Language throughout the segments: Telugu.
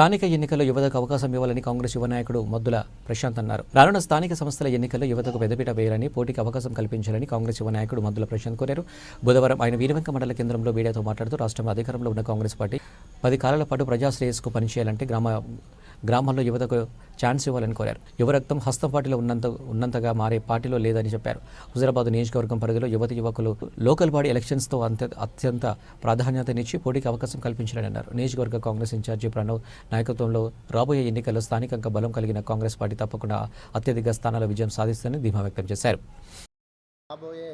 స్థానిక ఎన్నికల్లో యువతకు అవకాశం ఇవ్వాలని కాంగ్రెస్ యువ నాయకుడు మద్దుల ప్రశాంత్ అన్నారు. రానున్న స్థానిక సంస్థల ఎన్నికల్లో యువతకు పెద్దపీట వేయాలని పోటీకి అవకాశం కల్పించాలని కాంగ్రెస్ యువ నాయకుడు మద్దుల ప్రశాంత్ కోరారు. బుధవారం ఆయన వీరవంక మండల కేంద్రంలో మీడియాతో మాట్లాడుతూ రాష్ట్రంలో అధికారంలో ఉన్న కాంగ్రెస్ పార్టీ పది కాలాల పాటు ప్రజాశ్రేయస్కు పనిచేయాలంటే గ్రామ గ్రామాల్లో యువతకు ఛాన్స్ ఇవ్వాలని కోరారు. యువరక్తం హస్తం పార్టీలో ఉన్నంత ఉన్నంతగా మారే పార్టీలో లేదని చెప్పారు. హుజరాబాద్ నియోజకవర్గం పరిధిలో యువతి యువకులు లోకల్ బాడీ ఎలక్షన్స్తో అంత అత్యంత ప్రాధాన్యతనిచ్చి పోటీకి అవకాశం కల్పించాలని అన్నారు. నియోజకవర్గ కాంగ్రెస్ ఇన్ఛార్జి ప్రణవ్ నాయకత్వంలో రాబోయే ఎన్నికల్లో స్థానికంగా బలం కలిగిన కాంగ్రెస్ పార్టీ తప్పకుండా అత్యధిక స్థానాల విజయం సాధిస్తుందని ధీమా వ్యక్తం చేశారు. రాబోయే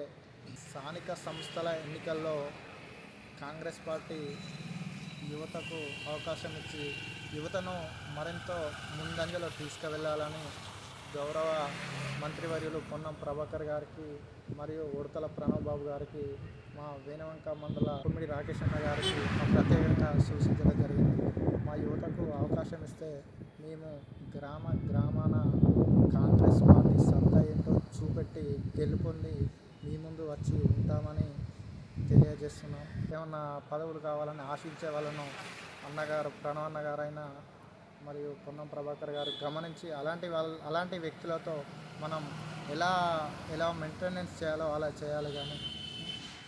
స్థానిక సంస్థల ఎన్నికల్లో కాంగ్రెస్ పార్టీ యువతకు అవకాశం ఇచ్చి యువతను మరింత ముందంజలో తీసుకువెళ్ళాలని గౌరవ మంత్రివర్యులు పొన్నం ప్రభాకర్ గారికి మరియు ఉడతల ప్రణవ్ బాబు గారికి మా వేణవంక మండల కుమ్మిడి రాకేష్ అన్న గారికి మా ప్రత్యేకంగా సూచించడం జరిగింది. మా యువతకు అవకాశం ఇస్తే మేము గ్రామ గ్రామాన కాంగ్రెస్ పార్టీ సత్తా ఏంటో చూపెట్టి గెలుపొంది మీ ముందు వచ్చి ఉంటామని తెలియజేస్తున్నాం. ఏమన్నా పదవులు కావాలని ఆశించే వాళ్ళను అన్నగారు ప్రణవ్ అన్నగారైనా మరియు పొన్నం ప్రభాకర్ గారు గమనించి అలాంటి వాళ్ళ అలాంటి వ్యక్తులతో మనం ఎలా ఎలా మెయింటెనెన్స్ చేయాలో అలా చేయాలి కానీ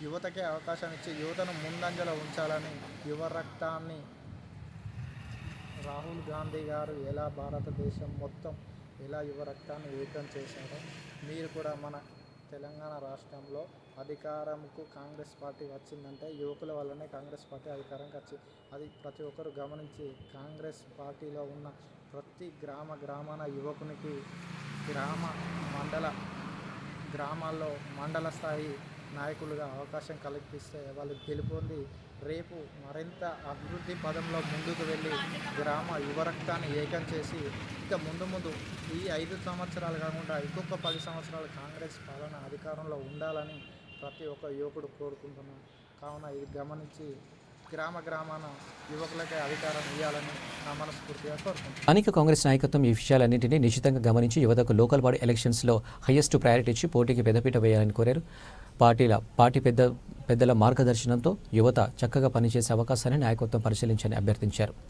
యువతకే అవకాశం ఇచ్చి యువతను ముందంజలో ఉంచాలని యువ రక్తాన్ని రాహుల్ గాంధీ గారు ఎలా భారతదేశం మొత్తం ఎలా యువ రక్తాన్ని ఏకం చేశారో మీరు కూడా మన తెలంగాణ రాష్ట్రంలో అధికారంకు కాంగ్రెస్ పార్టీ వచ్చిందంటే యువకుల వల్లనే కాంగ్రెస్ పార్టీ అధికారంకి వచ్చింది అది ప్రతి ఒక్కరు గమనించి కాంగ్రెస్ పార్టీలో ఉన్న ప్రతి గ్రామ గ్రామాన యువకునికి గ్రామ మండల గ్రామాల్లో మండల స్థాయి నాయకులుగా అవకాశం కల్పిస్తే వాళ్ళు గెలుపొంది రేపు మరింత అభివృద్ధి పదంలో ముందుకు వెళ్ళి గ్రామ యువరక్తాన్ని ఏకం చేసి ఇక ముందు ముందు ఈ ఐదు సంవత్సరాలు కాకుండా ఇంకొక పది సంవత్సరాలు కాంగ్రెస్ పాలన అధికారంలో ఉండాలని ప్రతి ఒక్క యువకుడు కోరుకుంటున్నాను కావున ఇది గమనించి గ్రామ గ్రామాన యువకులకే అధికారం ఇవ్వాలని నా మనస్ఫూర్తిగా కోరుకుంటున్నాను స్థానిక కాంగ్రెస్ నాయకత్వం ఈ విషయాలన్నింటినీ నిశ్చితంగా గమనించి యువతకు లోకల్ బాడీ ఎలక్షన్స్లో హయ్యెస్ట్ ప్రయారిటీ ఇచ్చి పోటీకి పెద్దపీట వేయాలని కోరారు. పార్టీల పార్టీ పెద్ద పెద్దల మార్గదర్శనంతో యువత చక్కగా పనిచేసే అవకాశాన్ని నాయకత్వం పరిశీలించని అభ్యర్థించారు.